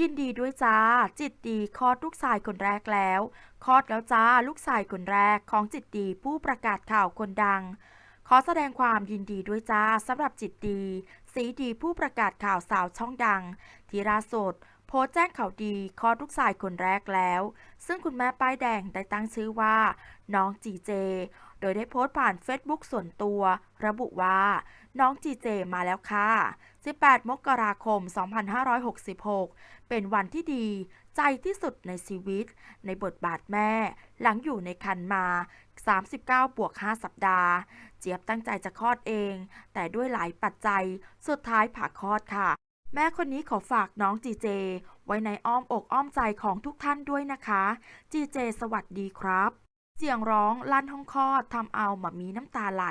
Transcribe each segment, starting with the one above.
ยินดีด้วยจ้า จิตดีคลอดลูกชายคนแรกแล้วคลอดแล้วจ้าลูกชายคนแรกของจิตดีผู้ประกาศข่าวคนดัง ขอแสดงความยินดีด้วยจ้าสำหรับจิตดี สีดีผู้ประกาศข่าวสาวช่องดัง ทีราสด โพสต์แจ้งข่าวดีคลอดลูกชายคนแรกแล้ว ซึ่งคุณแม่ป้ายแดงได้ตั้งชื่อว่า น้องจีเจ โดยได้โพสต์ผ่าน Facebook ส่วนตัว ระบุว่า น้องจีเจมาแล้วค่ะ 18 มกราคม 2566 เป็นวันที่ดี ใจที่สุดในชีวิต ในบทบาทแม่ หลังอยู่ในคันมา 39 บวก 5 สัปดาห์ เจี๊ยบตั้งใจจะคลอดเอง แต่ด้วยหลายปัจจัย สุดท้ายผ่าคลอดค่ะ แม่คนนี้ขอฝากน้องจีเจ ไว้ในอ้อมอกอ้อมใจของทุกท่านด้วยนะคะ จีเจ สวัสดีครับ เสียงร้องลั่นห้องคลอดทำเอาหมามีน้ำตาไหล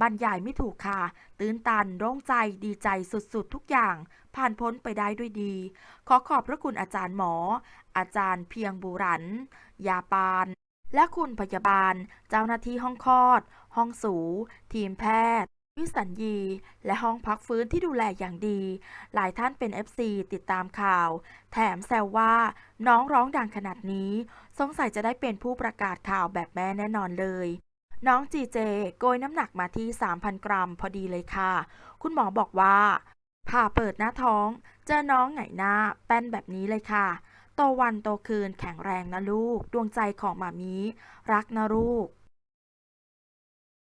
บรรยายไม่ถูกค่ะ ตื้นตันโล่งใจดีใจสุดๆ ทุกอย่าง ผ่านพ้นไปได้ด้วยดี ขอขอบพระคุณอาจารย์หมอ อาจารย์เพียงบุรัน ยาปาน และคุณพยาบาล เจ้าหน้าที่ห้องคลอด ห้องสู ทีมแพทย์ วิสัญญี และห้องพักฟื้นที่ดูแลอย่างดี หลายท่านเป็น FC ติดตามข่าว แถมแซวว่าน้องร้องดังขนาดนี้ สงสัยจะได้เป็นผู้ประกาศข่าวแบบแม่แน่นอนเลย น้องจีเจโกยน้ำหนักมาที่ 3,000 กรัมพอดีเลยค่ะ คุณหมอบอกว่า ผ่าเปิดหน้าท้อง เจอน้องไงหน้า แป้นแบบนี้เลยค่ะ โตวันโตคืนแข็งแรงนะลูก ดวงใจของหมามี รักนะลูก